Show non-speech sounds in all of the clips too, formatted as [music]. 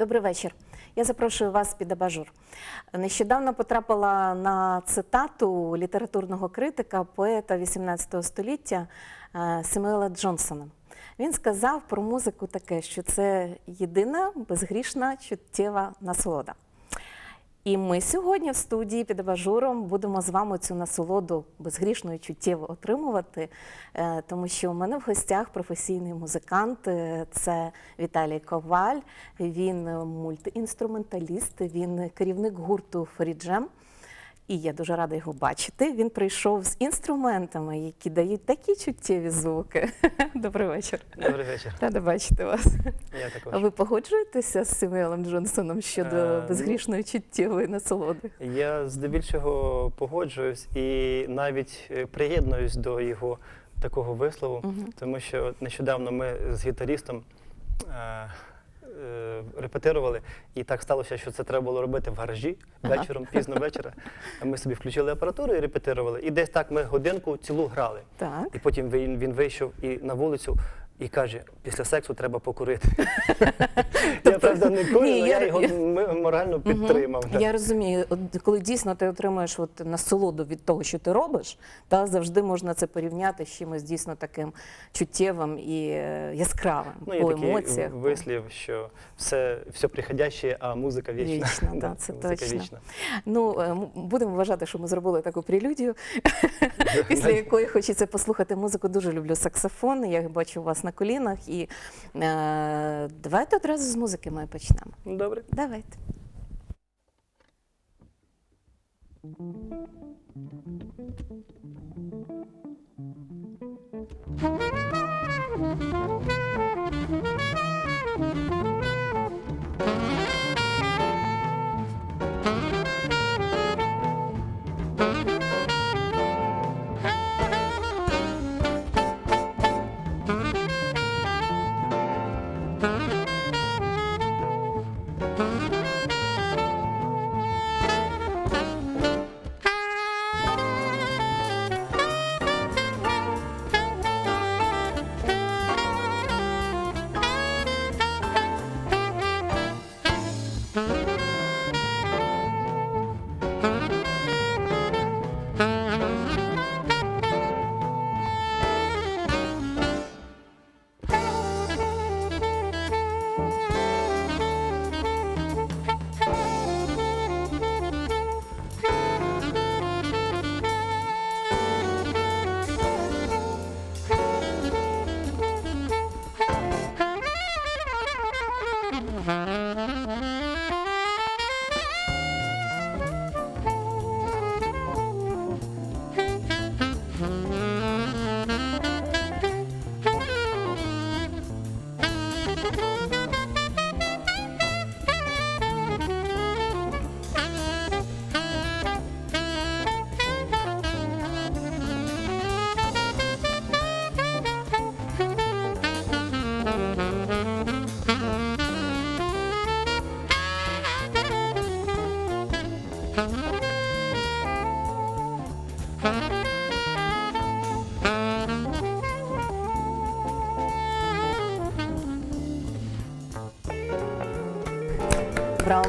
Добрий вечір. Я запрошую вас під абажур. Нещодавно потрапила на цитату літературного критика, поета 18 століття е, Семюела Джонсона. Він сказав про музику таке, що це єдина безгрішна чуттєва насолода. І ми сьогодні в студії під абажуром будемо з вами цю насолоду безгрішно і чуттєво отримувати, е, тому що у мене в гостях професійний музикант. е, Це Віталій Коваль. Він мультиінструменталіст, він керівник гурту Фріджем. І я дуже рада його бачити. Він прийшов з інструментами, які дають такі чуттєві звуки. [laughs] Добрий вечір. Добрий вечір. Рада бачити вас. Я А також. ви погоджуєтеся з Семюелем Джонсоном щодо Е, безгрішної чуттєвої насолоди? Я здебільшого погоджуюсь і навіть е, приєднуюсь до його такого вислову, Мгм. тому що нещодавно ми з гітарістом е, репетирували, і так сталося, що це треба було робити в гаражі Ага. вечором, пізно вечора. Ми собі включили апаратуру і репетирували. І десь так ми годинку цілу грали. Так. І потім він, він вийшов і на вулицю. І каже, після сексу треба покурити. [laughs] Я правда не курю, але я- його морально підтримав. Я розумію, коли дійсно ти отримуєш от насолоду від того, що ти робиш, та завжди можна це порівняти з чимось дійсно таким чуттєвим і е, яскравим Ну, є по такий емоціях. вислів, що все, все приходяще, а музика вічна. Вічна, [laughs] це точно. Ну, е, будемо вважати, що ми зробили таку прелюдію, [laughs] після якої хочеться послухати музику. Дуже люблю саксофон. Я бачу вас на колінах. І е, давайте одразу з музики ми почнемо. Добре. Давайте. Браво,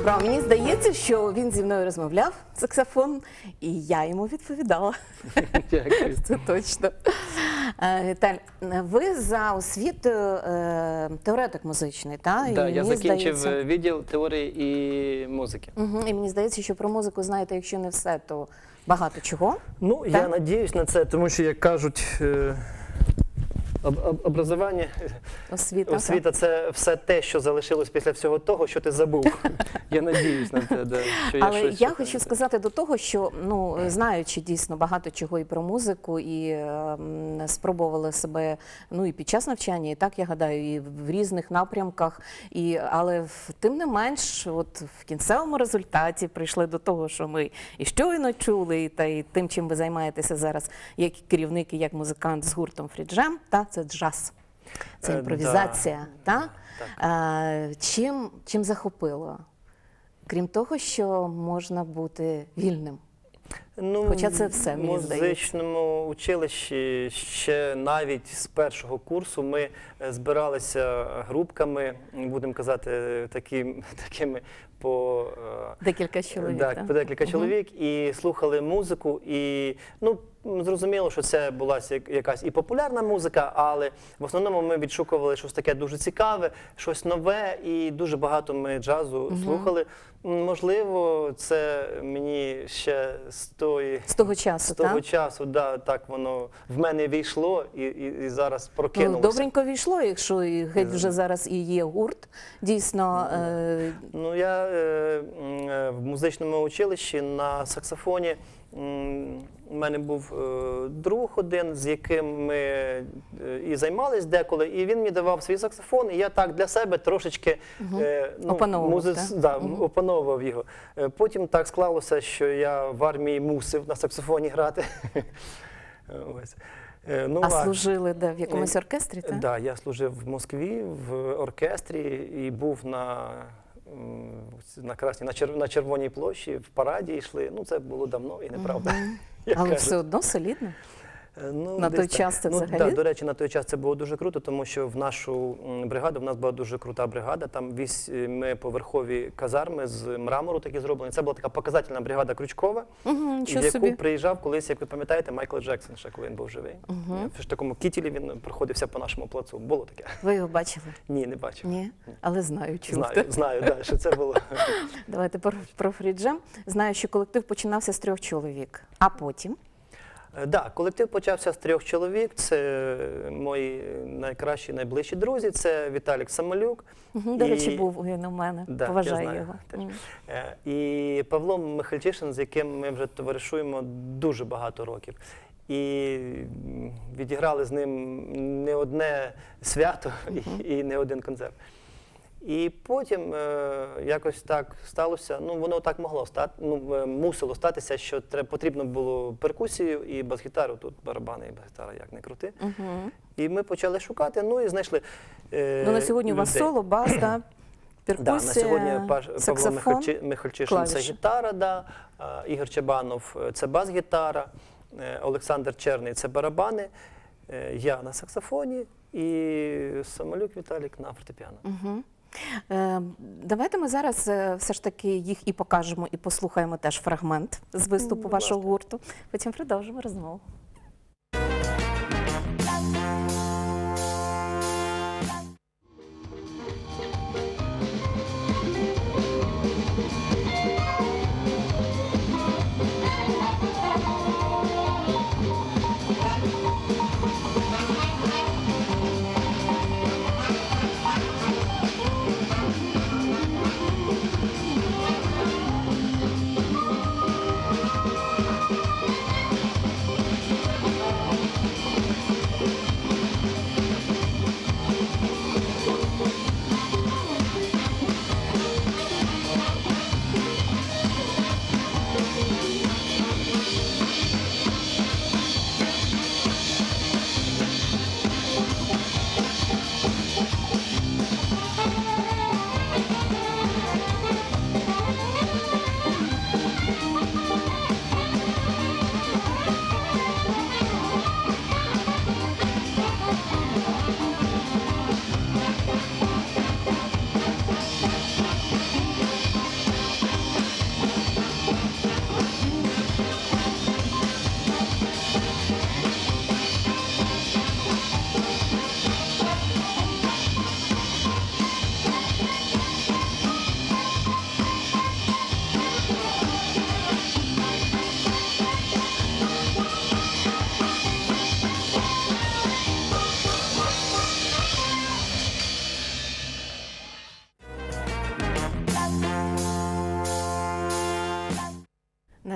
браво. Мені здається, що він зі мною розмовляв саксофон, і я йому відповідала. Дякую. Це точно. Е, Віталь, ви за освітою е, теоретик музичний, так? Да, я закінчив е, відділ теорії і музики. Угу, і мені здається, що про музику знаєте, якщо не все, то багато чого. Ну, Так. я надіюсь на це, тому що, як кажуть, об, об, образування, Освіта. освіта це все те, що залишилось після всього того, що ти забув. [laughs] Я надіюсь на це, да, що я Але щось я хочу сказати до того, що ну знаючи дійсно багато чого і про музику, і е, м, спробували себе ну і під час навчання, і так я гадаю, і в різних напрямках. І але тим не менш, от в кінцевому результаті прийшли до того, що ми і щойно чули, і та і тим, чим ви займаєтеся зараз, як керівник і як музикант з гуртом Фріджем, та це джаз. Це імпровізація, та? Так. Чим, чим захопило? Крім того, що можна бути вільним. Ну, Хоча це все, мені в музичному училищі ще навіть з першого курсу ми е, збиралися групками, будемо казати, такі, такими по е, Декілька чоловік. так, так? по декілька Мгм. чоловік і слухали музику. І ну зрозуміло, що це була якась і популярна музика, але в основному ми відшукували щось таке дуже цікаве, щось нове, і дуже багато ми джазу слухали. Можливо, це мені ще з тої. З того часу, З того так? часу, да, так воно в мене війшло і, і, і зараз Ну, прокинулося. добренько війшло, якщо і геть вже зараз і є гурт. Дійсно, е, Ну, я е, е, в музичному училищі на саксофоні. м, У мене був е, друг один, з яким ми е, і займались деколи, і він мені давав свій саксофон, і я так для себе трошечки е, Опановував, музис- так? да, опановував його. Е, Потім так склалося, що я в армії мусив на саксофоні грати. [laughs] Ось. Е, Ну, а служили де в якомусь оркестрі, так? Да, я служив в Москві в оркестрі і був на, м, на Красній, на, чер, на Червоній площі, в параді йшли. Ну, це було давно і неправда. Але все одно солідно. Е, Ну, На той так. час це ну, взагалі? Да, до речі, на той час це було дуже круто, тому що в нашу бригаду в нас була дуже крута бригада. Там вісьми поверхові казарми з мрамору такі зроблені. Це була така показательна бригада Крючкова, Угу, в яку собі. приїжджав колись, як ви пам'ятаєте, Майкл Джексон, ще коли він був живий. В такому кітілі він проходився по нашому плацу. Було таке. Ви його бачили? Ні, не бачив. Ні, але знаю, чув. Знаю, знаю, да, що це було. [laughs] Давайте про, про фріджем. Знаю, що колектив починався з трьох чоловік, а потім Е, Да, колектив почався з трьох чоловік. Це мої найкращі, найближчі друзі. Це Віталік Самолюк. До речі, був він у мене. Да, Поважаю його. теж. Е, І Павло Михальчишин, з яким ми вже товаришуємо дуже багато років. І відіграли з ним не одне свято і не один концерт. І потім е, якось так сталося. Ну воно так могло стати, ну е, мусило статися, що треба потрібно було перкусію і бас-гітару. Тут барабани і бас-гітара, як не крути. Мгм. І ми почали шукати. Ну і знайшли. Е, Ну, на сьогодні у вас людей. соло, бас, да? перкусія, [clears throat] Да, на сьогодні Паш, Павло саксофон. Михальчи, Михальчишин це клавіші. гітара, да, а, Ігор Чабанов е, це бас-гітара, е, Олександр Черний це барабани, е, я на саксофоні і Самолюк Віталік на фортепіано. Мгм. Е, Давайте ми зараз е, все ж таки їх і покажемо, і послухаємо теж фрагмент з виступу вашого гурту. Потім продовжимо розмову.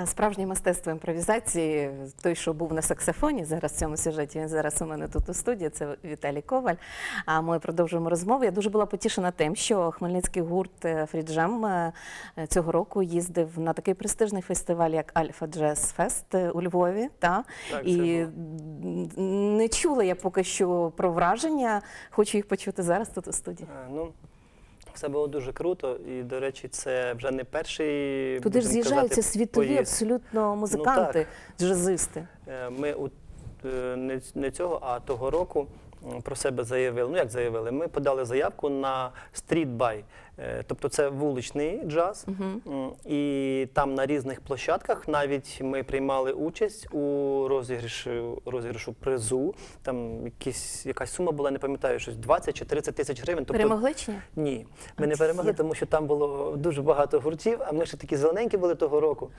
Справжнє мистецтво імпровізації, той, що був на саксофоні, зараз в цьому сюжеті, він зараз у мене тут у студії, це Віталій Коваль. А ми продовжуємо розмову. Я дуже була потішена тим, що хмельницький гурт е, Фріджем е, цього року їздив на такий престижний фестиваль, як Альфа Джаз Фест у Львові. Та? Так, І не чула я поки що про враження, хочу їх почути зараз тут у студії. Е, Ну, Все було дуже круто, і, до речі, це вже не перший. Туди ж з'їжджаються світові поїзд. абсолютно музиканти, джазисти. Е, Ми у- е, не цього, а того року про себе заявили. Ну як заявили? Ми подали заявку на стрітбай. Тобто це вуличний джаз, М, і там на різних площадках навіть ми приймали участь у розіграшу, розіграшу призу. Там якісь, якась сума була, не пам'ятаю, щось 20 чи 30 тисяч гривень. Тобто, Перемогли чи ні? ні, ми А не перемогли, тому що там було дуже багато гуртів, а ми ще такі зелененькі були того року.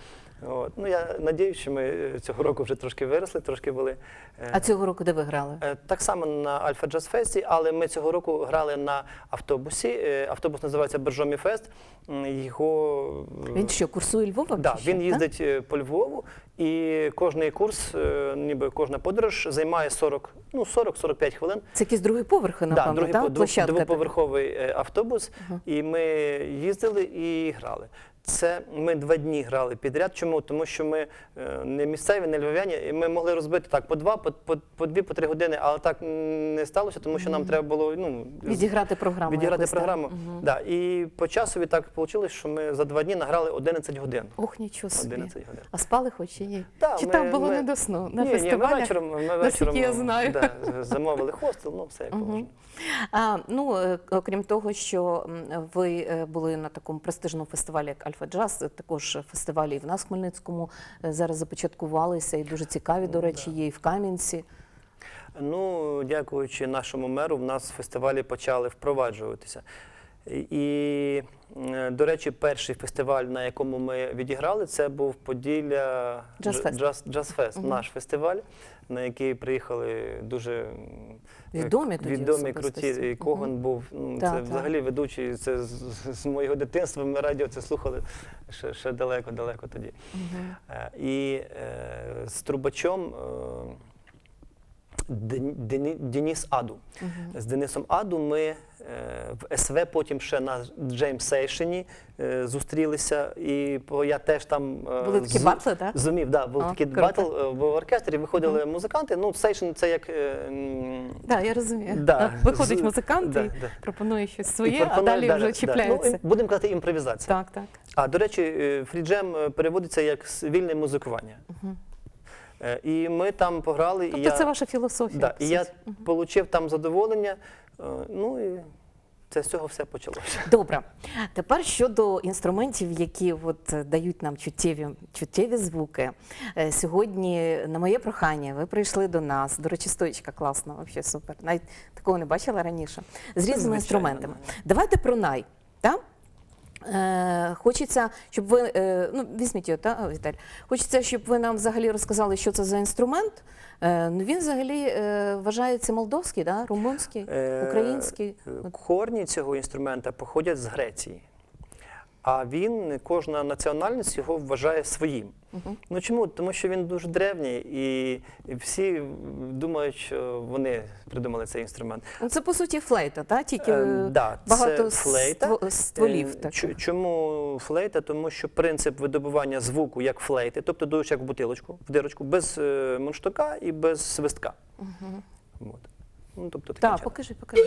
От. Ну, я надіюсь, що ми е, цього року вже трошки виросли, трошки були. е, А цього року де ви грали? е, Так само на Альфа Джаз Фесті, але ми цього року грали на автобусі. Е, Автобус називається Бержомі Фест. Його е, Він що, курсує Львова? Да, він їздить та? по Львову, і кожний курс, е, ніби кожна подорож займає 40, ну 40-45 хвилин. Це якісь другий поверх, напевно, другий да? Площадка двоповерховий автобус, автобус, і ми їздили і грали. Це ми два дні грали підряд. Чому? Тому що ми е, не місцеві, не львов'яні, і ми могли розбити так по два, по, по, по дві, по три години, але так не сталося, тому що нам треба було ну, Відіграти програму. відіграти якусь, так? програму. Да. І по часові так вийшло, що ми за два дні награли 11 годин. Ох, нічого собі. 11 годин. А спали хоч чи ні? Да, чи ми- там було ми- не до сну? На ні, ні, ми вечором, ми вечором я знаю. Да, замовили хостел, ну все як положено. А, ну, е, окрім того, що ви е, були на такому престижному фестивалі, як Альфа Джаз, е, також фестивалі і в нас в Хмельницькому е, зараз започаткувалися, і дуже цікаві, до речі, є і в Кам'янці. Ну, дякуючи нашому меру, в нас фестивалі почали впроваджуватися. І, е, до речі, перший фестиваль, на якому ми відіграли, це був Поділля. Джаз, Джаз-фест, наш фестиваль, на який приїхали дуже м, Відомі тоді відомі круті. І Коган був ну, Так, це так. взагалі ведучий. Це з, з моєго дитинства. Ми радіо це слухали ще, ще далеко, далеко тоді. Угу. І е, з трубачом. Ден- Дені- Деніс Аду. З Денисом Аду ми е, в СВ, потім ще на Джеймсейшені е, зустрілися. І я теж там е, Були такі з- батли, так? Зумів, да, був О, такий круто. батл в оркестрі, виходили музиканти. Ну, сейшн це як. Так, я розумію. Да. Виходить музикант да, і да. пропонує щось своє, а далі да, вже да, чіпляється. Ну, будемо казати, імпровізація. Так, так. А до речі, фріджем переводиться як вільне музикування. Е, І ми там пограли. і Тобто я... це ваша філософія. Да, по і я суті. отримав там задоволення. е, Ну і це з цього все почалося. Добре. Тепер щодо інструментів, які от е, дають нам чуттєві, чуттєві звуки. Е, Сьогодні, на моє прохання, ви прийшли до нас. До речі, стоїчка класна, взагалі супер. Навіть такого не бачила раніше. З різними звичайно, інструментами. Давайте про най. Так? Е, хочеться, щоб ви е, ну візьміть його, та Віталь. Хочеться, щоб ви нам взагалі розказали, що це за інструмент. Е, ну він взагалі вважається молдовський, да? румунський, український. Корні цього інструмента походять з Греції. А він, кожна національність його вважає своїм. Ну чому? Тому що він дуже древній, і всі думають, що вони придумали цей інструмент. Ну, Це по суті флейта, та? тільки Е, да, багато це флейта. стволів. Е, Так. Чому флейта? Тому що принцип видобування звуку як флейти, тобто дуєш як в бутилочку, в дирочку, без е, мунштука і без свистка. От. Ну, тобто, Так, чином. покажи, покажи.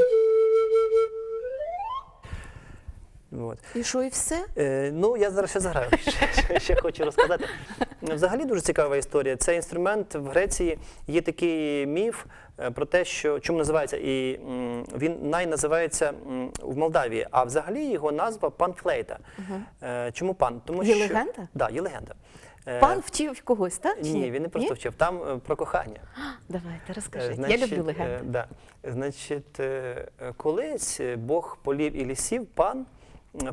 От. І що, і все? Е, ну, я зараз ще заграю. [laughs] Ще, ще, хочу розказати. Взагалі дуже цікава історія. Цей інструмент в Греції є такий міф е, про те, що чому називається, і м, він най називається м, в Молдавії, а взагалі його назва панфлейта. Е, чому пан? Тому Є що легенда? Да, є легенда. Е, Пан вчив когось, так? чи Ні, він не просто вчив. Там е, про кохання. [gasps] Давайте, Е, розкажіть. значить, Я люблю е, легенди. да. Значить, е, колись Бог полів і лісів, пан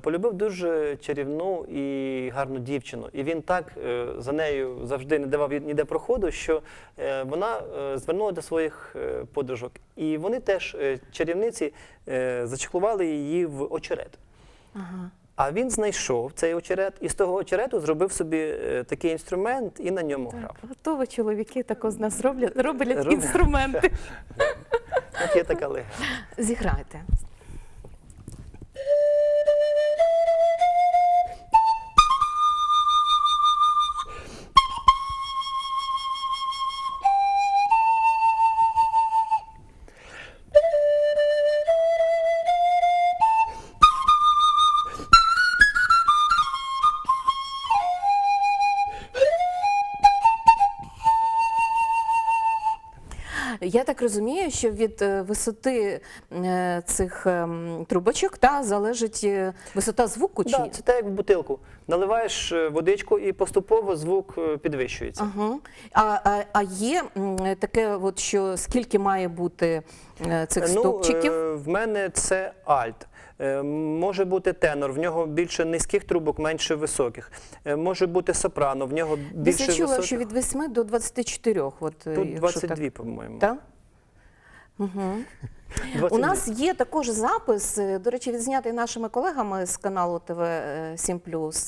полюбив дуже чарівну і гарну дівчину. І він так е, за нею завжди не давав ніде проходу, що е, вона е, звернула до своїх подружок. І вони теж, чарівниці, зачеклували її в очерет. Ага. А він знайшов цей очерет і з того очерету зробив собі такий інструмент і на ньому грав. Готові чоловіки тако з нас роблять, роблять інструменти. [laughs] От є така легенда. Зіграйте. Я так розумію, що від е, висоти е, цих ем, трубочок та залежить е, висота звуку чи Да, це так, як в бутилку. Наливаєш водичку і поступово звук підвищується. Ага. А, а, а є таке, от що скільки має бути е, цих Ну, е, в мене це альт. Е, Може бути тенор, в нього більше низьких трубок, менше високих. Може бути сопрано, в нього більше я чула, що від 8 до 24. От, е, Тут 22, по-моєму. Так? Угу. 22. У нас є також запис, до речі, відзнятий нашими колегами з каналу ТВ 7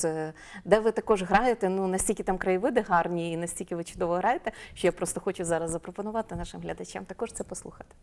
е, де ви також граєте. Ну настільки там краєвиди гарні і настільки ви чудово граєте, що я просто хочу зараз запропонувати нашим глядачам також це послухати.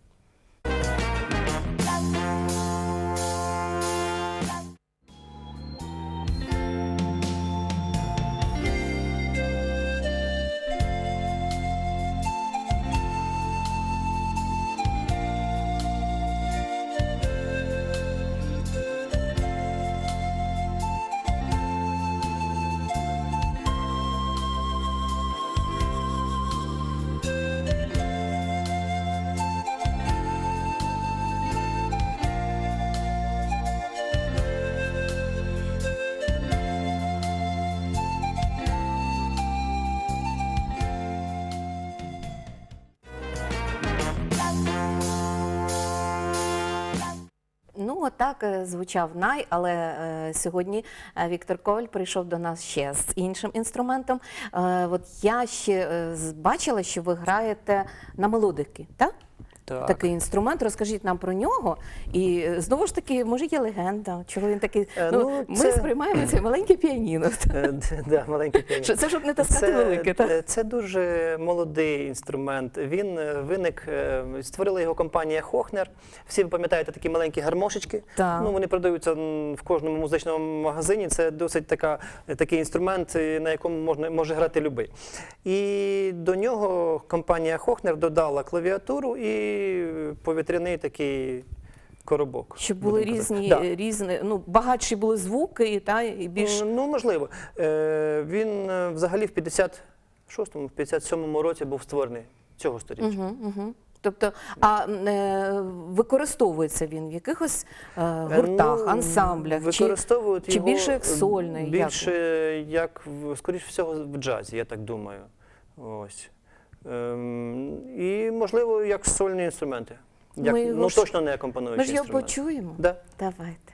Отак е, звучав най, але е, сьогодні е, Віктор Коваль прийшов до нас ще з іншим інструментом. От я ще бачила, що ви граєте на мелодики, так? Так. Такий інструмент. Розкажіть нам про нього. І е, знову ж таки, може, є легенда, чого він такий. Е, ну, ну, Ми це- сприймаємо це маленьке піаніно. Е, д- да, маленький піаніно. Що Це щоб не таскати велике, так? е, Це дуже молодий інструмент. Він е, виник, е, створила його компанія Хохнер. Всі ви пам'ятаєте такі маленькі гармошечки. Так. Ну, вони продаються м, в кожному музичному магазині. Це досить така, такий інструмент, е, на якому можна, може грати любий. І до нього компанія Хохнер додала клавіатуру і повітряний такий коробок. Щоб були будемо казати. різні, Да. різні, ну, багатші були звуки, та, і більш Ну, можливо. Е, Він е, взагалі в 56-му, в 57-му році був створений цього сторіччя. Угу, угу. Тобто, а м, е, використовується він в якихось е, гуртах, Ну, ансамблях? Чи, Використовують чи його більше як е, сольний, як Більше, як, в- скоріш всього, в джазі, я так думаю. Ось. Ем, і, можливо, як сольні інструменти. Як, Ми ну, ж- точно не акомпануючі ми ж його інструменти. почуємо? Да. Давайте.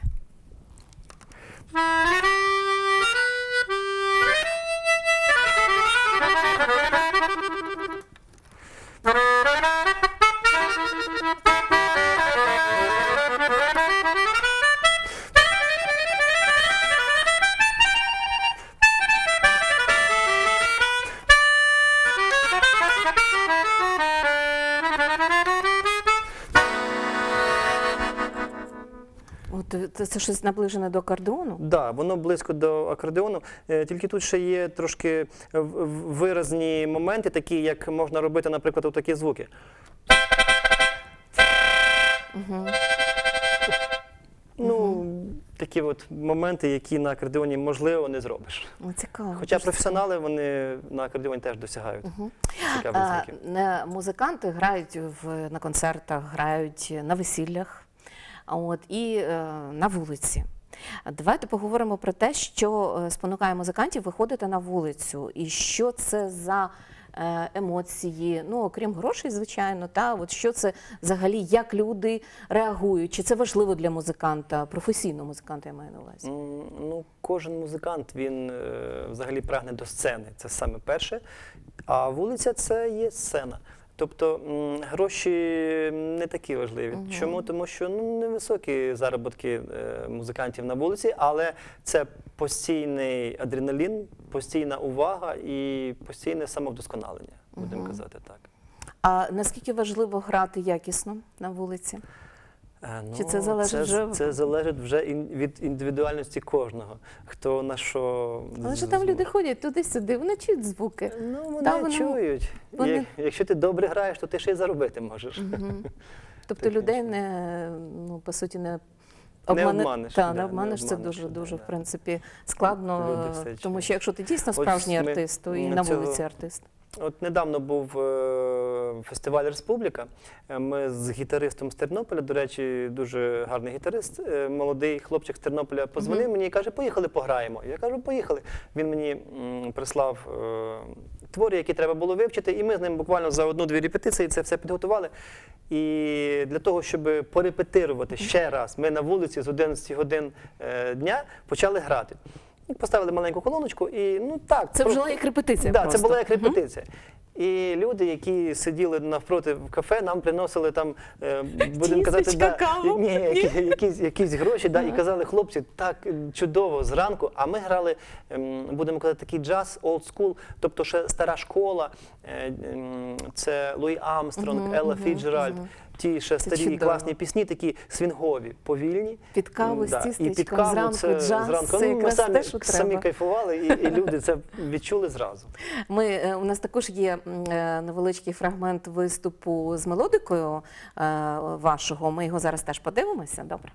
Це, щось наближене до кордону? Да, воно близько до акордеону. Е, Тільки тут ще є трошки в- виразні моменти, такі, як можна робити, наприклад, такі звуки. Угу. Ну, такі от моменти, які на акордеоні можливо не зробиш. О, цікаво. Хоча дуже професіонали вони на акордеоні теж досягають цікавих А, е, Музиканти грають в, на концертах, грають на весіллях от, і е, на вулиці. Давайте поговоримо про те, що е, спонукає музикантів виходити на вулицю, і що це за е, емоції, ну окрім грошей, звичайно, та от що це взагалі, як люди реагують, чи це важливо для музиканта, професійного музиканта, я маю на увазі. Ну, кожен музикант він взагалі прагне до сцени. Це саме перше. А вулиця це є сцена. Тобто гроші не такі важливі. Угу. Чому? Тому що ну, невисокі заробітки е, музикантів на вулиці, але це постійний адреналін, постійна увага і постійне самовдосконалення, будемо угу. казати так. А наскільки важливо грати якісно на вулиці? Е, Чи це залежить це, вже- це залежить вже ін- від індивідуальності кожного. Хто на що Але ж там люди ходять туди-сюди, вони чують звуки. Ну, вони там чують. вони- Як- Якщо ти добре граєш, то ти ще й заробити можеш. Угу. [laughs] Тобто людей не ну по суті не Не обманеш, Та, да, не не обманеш. Це обманеш дуже людей, дуже да. в принципі складно, Люди тому що якщо ти дійсно Ось справжній ми артист, то і на на цього- вулиці артист. От недавно був е, фестиваль Республіка. Е, Ми з гітаристом з Тернополя, до речі, дуже гарний гітарист, е, молодий хлопчик з Тернополя, позвонив мені і каже, поїхали пограємо. Я кажу, поїхали. Він мені прислав твори, які треба було вивчити, і ми з ним буквально за одну-дві репетиції це все підготували. І для того, щоб порепетирувати ще раз, ми на вулиці з 11 годин е, дня почали грати. І Поставили маленьку колоночку, і ну так. Це вже як репетиція. Да, просто. це була як репетиція. І люди, які сиділи навпроти в кафе, нам приносили там, е, будемо казати, Тістечка, да, каву? ні, які- якісь, якісь гроші, да, і казали, хлопці, так чудово зранку. А ми грали, ем, будемо казати, такий джаз, old school, тобто ще стара школа. Е, ем, Це Луї Амстронг, Елла Фіджеральд. Ті ще Це старі чудово. класні пісні, такі свінгові, повільні. Під каву з Да, і тістечком, під каву зранку це джаз, зранку. це Ну, ми якраз самі, те, що самі треба. кайфували, і, і люди це відчули зразу. [laughs] Ми, е, у нас також є невеличкий фрагмент виступу з мелодикою е, вашого. Ми його зараз теж подивимося. Добре,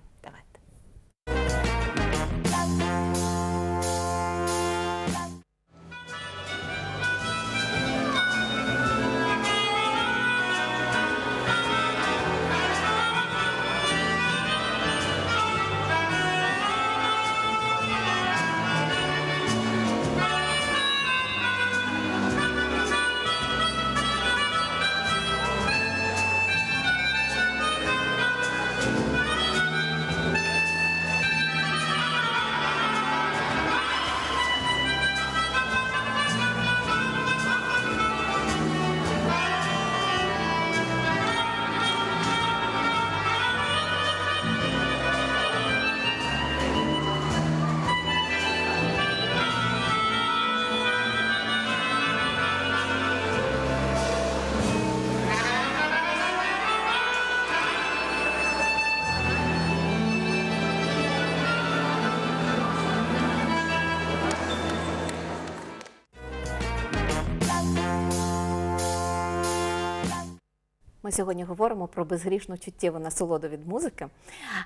Ми сьогодні говоримо про безгрішну чуттєву насолоду від музики.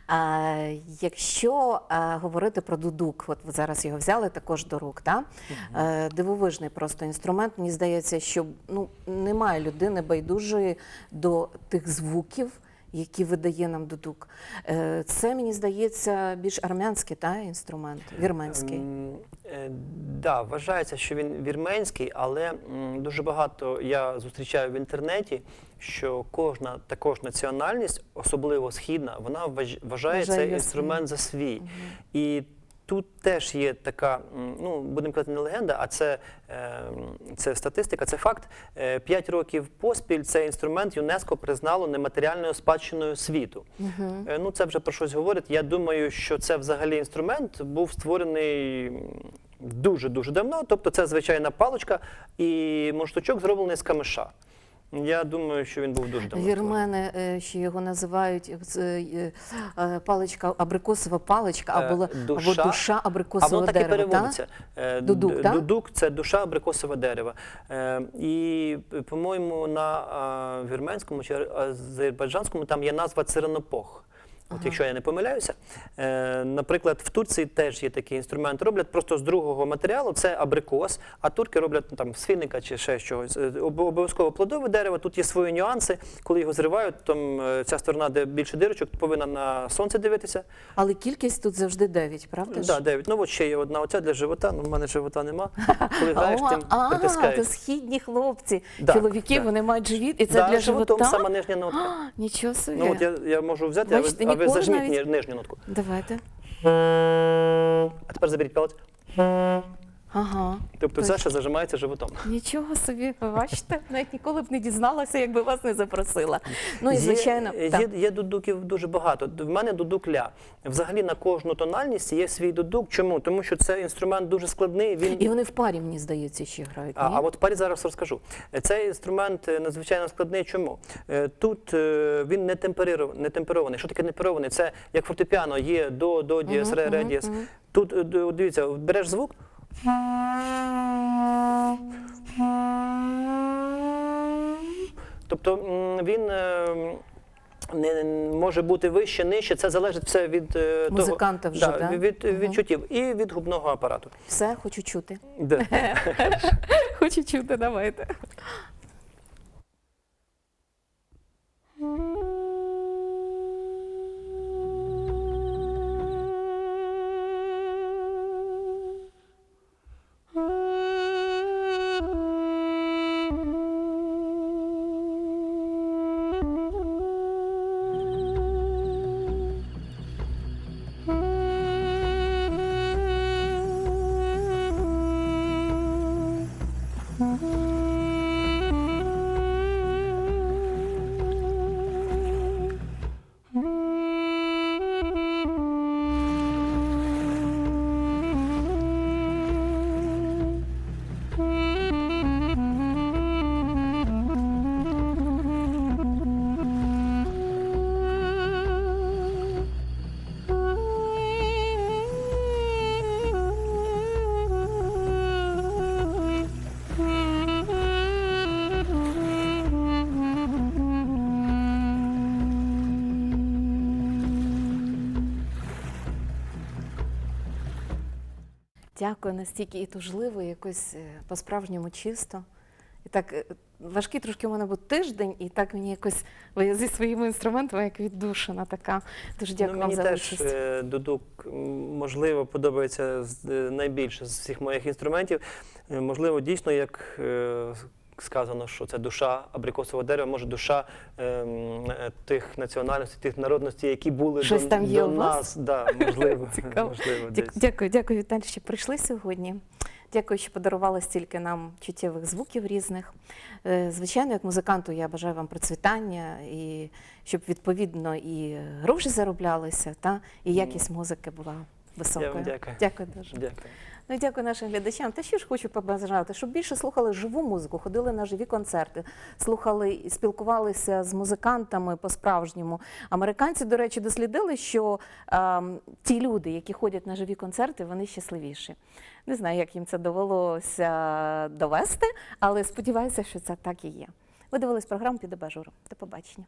А, якщо а, говорити про дудук, от ви зараз його взяли також до рук, да? Е, дивовижний просто інструмент. Мені здається, що ну, немає людини байдужої до тих звуків. Які видає нам дудук. Е, Це, мені здається, більш армянський та, інструмент, вірменський. М, е, Да, вважається, що він вірменський, але дуже багато я зустрічаю в інтернеті, що кожна також національність, особливо східна, вона вважає Вважає цей інструмент за свій. І тут теж є така, ну будемо казати, не легенда, а це, е, це статистика, це факт. Е, П'ять років поспіль цей інструмент ЮНЕСКО признало нематеріальною спадщиною світу. Е, Ну, це вже про щось говорить. Я думаю, що це взагалі інструмент був створений дуже дуже давно. Тобто, це звичайна паличка і муштучок зроблений з камиша. Я думаю, що він був дуже далеко. Вірмени е, ще його називають е, е, паличка, абрикосова паличка, Е, або, душа, або душа А абрикосового воно так і дерева. та? переводиться. Е, Дудук, д- да? Дудук це душа абрикосова дерева. Е, І, по-моєму, на а, вірменському чи азербайджанському там є назва циренопох. От якщо я не помиляюся, е, наприклад, в Турції теж є такий інструмент. Роблять просто з другого матеріалу, це абрикос, а турки роблять там з фіника чи ще чогось. Е, Обов'язково плодове дерево. Тут є свої нюанси. Коли його зривають, там е, ця сторона, де більше дирочок, повинна на сонце дивитися. Але кількість тут завжди 9, правда? ж? Да, 9. Ну от ще є одна оця для живота. Ну, в мене живота нема. Коли граєш, тим а, притискаєш. це східні хлопці. Чоловіки, вони мають живіт, і це для животом живота. сама нижня нотка. Нічого собі. Ну от я, можу взяти, а ви, ніколи зажміть навіть- нижню нотку. Давайте. А тепер заберіть палець. Ага. Тобто це ще зажимається животом. Нічого собі, ви бачите, навіть ніколи б не дізналася, якби вас не запросила. Ну і звичайно, є, є, є дудуків дуже багато. В мене дудук ля. Взагалі на кожну тональність є свій дудук. Чому? Тому що це інструмент дуже складний. Він і вони в парі, мені здається, ще грають. А, ні? а от в парі зараз розкажу. Цей інструмент е, надзвичайно складний. Чому? Е, Тут е, він не темперирований. Не темперований. Що таке темперований? Це як фортепіано, є до, до, дієс, ре, ре, дієс. Тут дивіться, береш звук. Тобто він е, не може бути вище, нижче. Це залежить все від е, того, Музиканта вже, да? від, від відчуттів і від губного апарату. Все, хочу чути. Да. [laughs] Хочу чути, давайте. Дякую, настільки і тужливо, і якось е, по-справжньому чисто. І так е, важкий трошки у мене був тиждень, і так мені якось зі своїми інструментами як віддушена така. Дуже дякую ну, вам за теж участь. е, дудук можливо подобається найбільше з всіх моїх інструментів. Можливо, дійсно, як сказано, що це душа абрикосового дерева, може душа ем, е, тих національностей, тих народностей, які були Щось до, там є до у вас? нас. Да, можливо, [laughs] Цікаво. можливо, Дя- Дякую, дякую, Віталій, що прийшли сьогодні. Дякую, що подарували стільки нам чуттєвих звуків різних. Е, Звичайно, як музиканту, я бажаю вам процвітання і щоб відповідно і гроші зароблялися, та і якість музики була високою. вам дякую. Дякую дуже. Дякую. Ну дякую нашим глядачам. Та ще ж хочу побажати, щоб більше слухали живу музику, ходили на живі концерти, слухали і спілкувалися з музикантами по-справжньому. Американці, до речі, дослідили, що ем, ті люди, які ходять на живі концерти, вони щасливіші. Не знаю, як їм це довелося довести, але сподіваюся, що це так і є. Ви дивились програму під абажуром. До побачення.